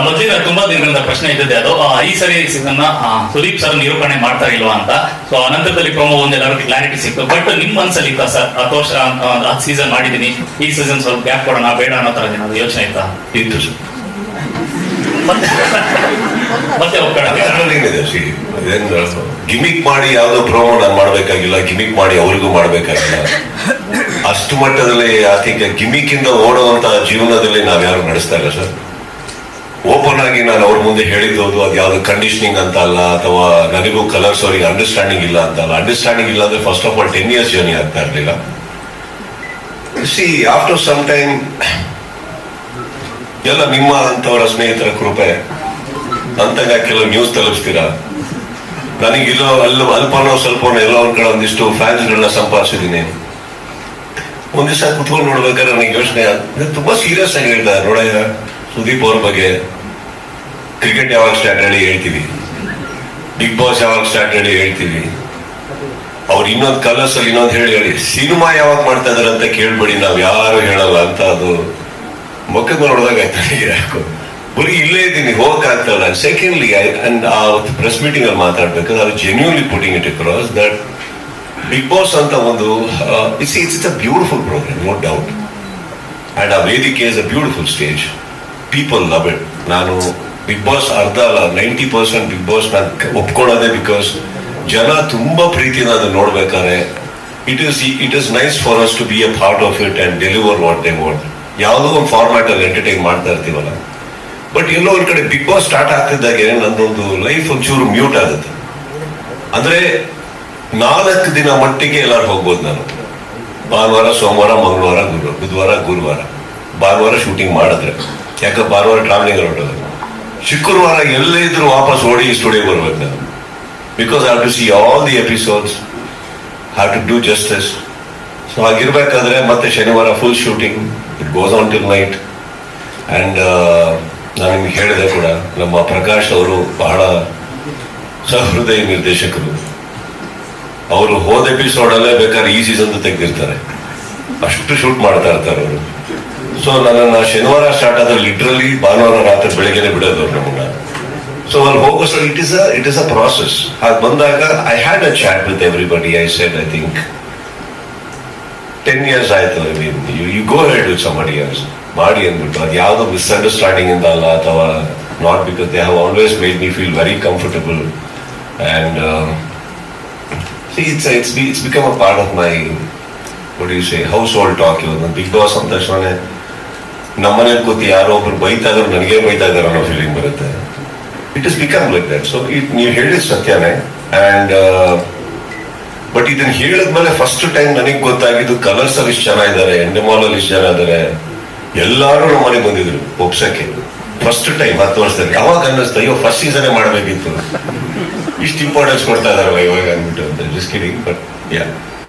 ಮೊದಲಿನ ತುಂಬಾ ದಿನಗಳಿಂದ ಪ್ರಶ್ನೆ ಇದ್ದದೆ ಅದು. ಆ, ಈ ಸರಿ ಸೀಸನ್ ಆ, ಸುದೀಪ್ ಸರ್ ನಿರೂಪಣೆ ಮಾಡ್ತಾ ಇಲ್ವಾ ಅಂತ. ಸೊ ಅನಂತರದಲ್ಲಿ ಪ್ರೊಮೋ ಒಂದು ಎಲ್ಲರಿಗೂ ಕ್ಲಾರಿಟಿ ಸಿಕ್ತು. ಬಟ್ ನಿಮ್ ಮನ್ಸಲ್ಲಿ ಇತ್ತ ಸರ್? ಹತ್ತು ಅಂತ ಹತ್ತು ಸೀಸನ್ ಮಾಡಿದೀನಿ. ಈ ಸೀಸನ್ ಸ್ವಲ್ಪ ಗ್ಯಾಪ್ ಕೊಡೋಣ ಬೇಡ ಅನ್ನೋ ತರ ಏನಾದ್ರು ಯೋಚನೆ ಇತ್ತಾ? ಇತ್ತು. ಮತ್ತೆ? ಗಿಮಿಕ್ ಮಾಡಿ ಯಾವ್ದು ಪ್ರೋಮೋ ನಾನು ಮಾಡ್ಬೇಕಾಗಿಲ್ಲ ಗಿಮಿಕ್ ಮಾಡಿ ಅವ್ರಿಗೂ ಮಾಡ್ಬೇಕಾಗಿಲ್ಲ. ಅಷ್ಟು ಮಟ್ಟದಲ್ಲಿ ಆತಿಗೆ ಗಿಮಿಕ್ ಇಂದ ಓಡುವಂತ ಜೀವನದಲ್ಲಿ ನಾವ್ ಯಾರು ನಡೆಸ್ತಾ ಇಲ್ಲ ಸರ್. ಓಪನ್ ಆಗಿ ನಾನು ಅವ್ರ ಮುಂದೆ ಹೇಳಿದ್ದು ಅದು ಯಾವ್ದು ಕಂಡೀಷನಿಂಗ್ ಅಂತ ಅಲ್ಲ, ಅಥವಾ ನನಗೂ ಕಲರ್ಸ್ ಅವರಿಗೆ ಅಂಡರ್ಸ್ಟ್ಯಾಂಡಿಂಗ್ ಇಲ್ಲ ಅಂತ ಅಲ್ಲ. ಅಂಡರ್ಸ್ಟ್ಯಾಂಡಿಂಗ್ ಇಲ್ಲ ಅಂದ್ರೆ first of all ten years journey ಆಗ್ತಾ ಇರಲಿಲ್ಲ. ಸಿ ಆಫ್ಟರ್ ಸಮ್ ಟೈಮ್ ಎಲ್ಲ ನಿಮ್ಮ ಅಂತವರ ಸ್ನೇಹಿತರ ಕೃಪೆ ಅಂತಾಗ ಕೆಲವು ನ್ಯೂಸ್ ತಲುಪಿಸ್ತೀರಾ? ಇಲ್ಲೋ ಅಲ್ಲ ಅಲ್ಪನೋ ಸ್ವಲ್ಪ ಎಲ್ಲೋ ಒಂದ್ ಕಡೆ ಒಂದಿಷ್ಟು ಫ್ಯಾನ್ಸ್ಗಳನ್ನ ಸಂಪಾದಿಸಿದ್ದೀನಿ. ಒಂದ್ ದಿವಸ ಕುತ್ಕೊಂಡು ನೋಡ್ಬೇಕಾದ್ರೆ ನನಗೆ ಯೋಚನೆ ತುಂಬಾ ಸೀರಿಯಸ್ ಆಗಿ ಹೇಳ್ತಾರೆ ನೋಡಯ್ಯ. ಸುದೀಪ್ ಅವ್ರ ಬಗ್ಗೆ ಕ್ರಿಕೆಟ್ ಯಾವಾಗ ಸ್ಟಾರ್ಟ್ ಹೇಳಿ ಹೇಳ್ತೀವಿ. ಬಿಗ್ ಬಾಸ್ ಯಾವಾಗ ಸ್ಟಾರ್ಟ್ ಹೇಳಿ ಹೇಳ್ತೀವಿ. ಅವ್ರು ಇನ್ನೊಂದು ಕಲರ್ಸ್ ಇನ್ನೊಂದು ಹೇಳಿ ಹೇಳಿ, ಸಿನಿಮಾ ಯಾವಾಗ ಮಾಡ್ತಾ ಇದಾರೆ ಅಂತ ಕೇಳ್ಬೇಡಿ, ನಾವ್ ಯಾರು ಹೇಳಲ್ಲ ಅಂತ ಅದು ಮುಖಕ್ಕೆ ನೋಡಿದಾಗ ಆಯ್ತು ಯಾಕೋ. ಬರೀ ಇಲ್ಲೇ ಇದ್ದೀನಿ, ಹೋಗಕ್ ಸೆಕೆಂಡ್ಲಿ ಅಂಡ್ ಆ ಪ್ರೆಸ್ ಮೀಟಿಂಗ್ ಅಲ್ಲಿ ಮಾತಾಡ್ಬೇಕಾದ್ರೆ ಅದು genuinely putting it across that Bigg Boss ಅಂತ ಒಂದು it's it's it's a beautiful programme no doubt and ಆ ವೇದಿಕೆ is a beautiful stage people love it ನಾನು ಬಿಗ್ ಬಾಸ್ ಅರ್ಧ ಅಲ್ಲ ನೈಂಟಿ ಪರ್ಸೆಂಟ್ ಬಿಗ್ ಬಾಸ್ ನಾನು ಒಪ್ಕೊಳ್ಳೋದೇ ಬಿಕಾಸ್ ಜನ ತುಂಬಾ ಪ್ರೀತಿನ ಅದನ್ನ ನೋಡ್ಬೇಕಾದ್ರೆ it is it is nice for us to be a part of it and deliver what they what ಯಾವುದೋ ಒಂದು ಫಾರ್ಮ್ಯಾಟ್ ಅಲ್ಲಿ ಎಂಟರ್ಟೈನ್ ಮಾಡ್ತಾ ಇರ್ತೀವಲ್ಲ. ಬಟ್ ಎಲ್ಲೋ ಒಂದ್ ಕಡೆ ಬಿಗ್ ಬಾಸ್ ಸ್ಟಾರ್ಟ್ ಆಗ್ತಿದ್ದಾಗೆ ನಂದೊಂದು ಲೈಫ್ ಒಂಚೂರು ಮ್ಯೂಟ್ ಆಗುತ್ತೆ. ಅಂದ್ರೆ ನಾಲ್ಕು ದಿನ ಮಟ್ಟಿಗೆ ಎಲ್ಲರೂ ಹೋಗ್ಬೋದು ನಾನು. ಭಾನುವಾರ, ಸೋಮವಾರ, ಮಂಗಳವಾರ, ಗುರು, ಬುಧವಾರ, ಗುರುವಾರ. ಭಾನುವಾರ ಶೂಟಿಂಗ್ ಮಾಡಿದ್ರೆ. ಯಾಕೆ ಭಾನುವಾರ ಟ್ರಾವೆಲಿಂಗ್ ಹೊರಟೋದು. ಶುಕ್ರವಾರ ಎಲ್ಲೇ ಇದ್ರು ವಾಪಸ್ ಓಡಿ ಸ್ಟುಡಿಯೋ ಬರ್ಬೇಕು ನಾನು. Because have to see all the episodes have to do justice so ಹಾಗಿರ್ಬೇಕಾದ್ರೆ ಮತ್ತೆ ಶನಿವಾರ full shooting it goes on till night and ನಾನು ನಿಮ್ಗೆ ಹೇಳಿದೆ ಕೂಡ, ನಮ್ಮ ಪ್ರಕಾಶ್ ಅವರು ಬಹಳ ಸಹೃದಯ ನಿರ್ದೇಶಕರು. ಅವರು ಹೋದ ಎಪಿಸೋಡಲ್ಲೇ ಬೇಕಾದ್ರೆ ಈ ಸೀಸನ್ ತೆಗೆದಿರ್ತಾರೆ. ಅಷ್ಟು ಶೂಟ್ ಮಾಡ್ತಾ ಇರ್ತಾರೆ ಅವರು. ಸೊ ನನ್ನನ್ನ ಶನಿವಾರ ಸ್ಟಾರ್ಟ್ ಆದ್ರೆ ಲಿಟ್ರಲಿ ಭಾನುವಾರ ರಾತ್ರಿ ಬೆಳಗ್ಗೆನೆ ಬಿಡೋದು ಅವ್ರು ನಮ್ಮನ್ನ ಸೊ ಅಲ್ಲಿ ಹೋಗೋ sir it is a it is a process ಹಾಗೆ ಬಂದಾಗ I had a chat with everybody I said I think ten years ಆಯ್ತು I mean you you go head with somebody years ಮಾಡಿ ಅಂದ್ಬಿಟ್ಟು, ಅದು ಯಾವುದೋ ಮಿಸ್ಅಂಡರ್ಸ್ಟ್ಯಾಂಡಿಂಗ್ ಇಂದ ಅಲ್ಲ, ಅಥವಾ not because they have always made me feel very comfortable and it's it's it's become a part of my what you say house hold talk ಇವತ್ತು big boss ಅಂದ ತಕ್ಷಣ ನಮ್ಮನೇಲಿ ಕೂತಿ ಯಾರೋ ಒಬ್ರು ಬೈತಾ ಇದ್ರು ನನಗೆ ಬೈತಾ ಇದಾರೆ ಅನ್ನೋ ಫೀಲಿಂಗ್ ಬರುತ್ತೆ. It is become like that so it ನೀವು ಹೇಳಿದ ಸತ್ಯನೇ. ಅಂಡ್ ಬಟ್ ಇದನ್ನ ಹೇಳಿದ್ಮೇಲೆ ಫಸ್ಟ್ ಟೈಮ್ ನನಗೆ ಗೊತ್ತಾಗಿದ್ದು ಕಲರ್ಸ್ ಅಲ್ಲಿ ಇಷ್ಟು ಜನ ಇದ್ದಾರೆ ಎಂಡಮಾಲ್ ಅಲ್ಲಿ ಇಷ್ಟು ಜನ ಇದಾರೆ. ಎಲ್ಲರೂ ನಮ್ಮ ಮನೆಗೆ ಬಂದಿದ್ರು, ಒಪ್ಸಕ್ಕೆ. ಫಸ್ಟ್ ಟೈಮ್ ಹತ್ತು ವರ್ಷದಲ್ಲಿ. ಅವಾಗ ಅನ್ನಿಸ್ತು, ಅಯ್ಯೋ ಫಸ್ಟ್ ಸೀಸನ್ ಮಾಡಬೇಕಿತ್ತು. ಇಷ್ಟು ಇಂಪಾರ್ಟೆನ್ಸ್ ಕೊಡ್ತಾ ಇದಾರೆ ಇವಾಗ ಅಂದ್ಬಿಟ್ಟು ಅಂತ. Just kidding but yeah